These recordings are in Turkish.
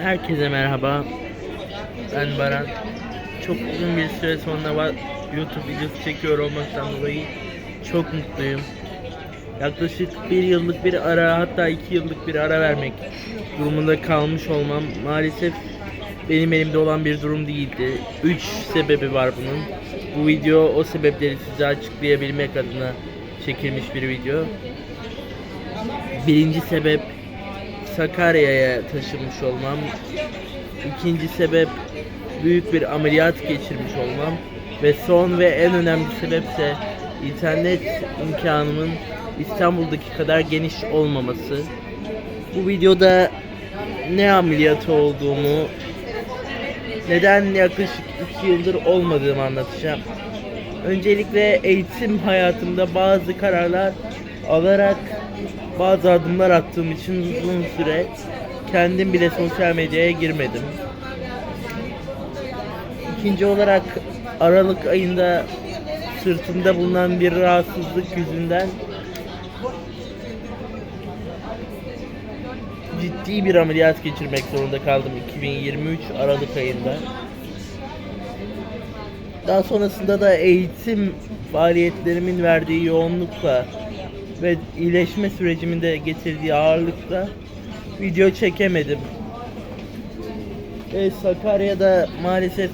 Herkese merhaba. Ben Baran. Çok uzun bir süre sonra YouTube videosu çekiyor olmaktan dolayı çok mutluyum. Yaklaşık bir yıllık bir ara hatta iki yıllık bir ara vermek durumunda kalmış olmam maalesef benim elimde olan bir durum değildi. Üç sebebi var bunun. Bu video o sebepleri size açıklayabilmek adına çekilmiş bir video. Birinci sebep Sakarya'ya taşınmış olmam. İkinci sebep büyük bir ameliyat geçirmiş olmam. Ve son ve en önemli sebepse internet imkanımın İstanbul'daki kadar geniş olmaması. Bu videoda ne ameliyatı olduğumu, neden yaklaşık 2 yıldır olmadığımı anlatacağım. Öncelikle eğitim hayatımda bazı kararlar alarak bazı adımlar attığım için uzun süre kendim bile sosyal medyaya girmedim. İkinci olarak Aralık ayında sırtımda bulunan bir rahatsızlık yüzünden ciddi bir ameliyat geçirmek zorunda kaldım 2023 Aralık ayında. Daha sonrasında da eğitim faaliyetlerimin verdiği yoğunlukla ve iyileşme sürecimin de getirdiği ağırlıkla video çekemedim. Ve Sakarya'da maalesef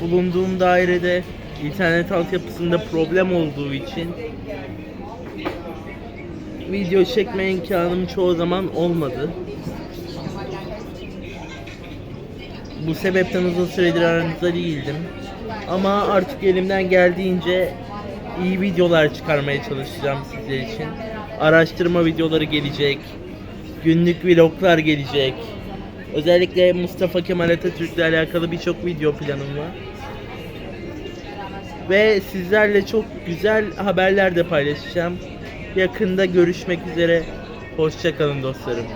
bulunduğum dairede internet altyapısında problem olduğu için video çekme imkanım çoğu zaman olmadı. Bu sebepten uzun süredir aranızda değildim. Ama artık elimden geldiğince iyi videolar çıkarmaya çalışacağım sizler için. Araştırma videoları gelecek. Günlük vloglar gelecek. Özellikle Mustafa Kemal Atatürk'le alakalı birçok video planım var. Ve sizlerle çok güzel haberler de paylaşacağım. Yakında görüşmek üzere. Hoşçakalın dostlarım.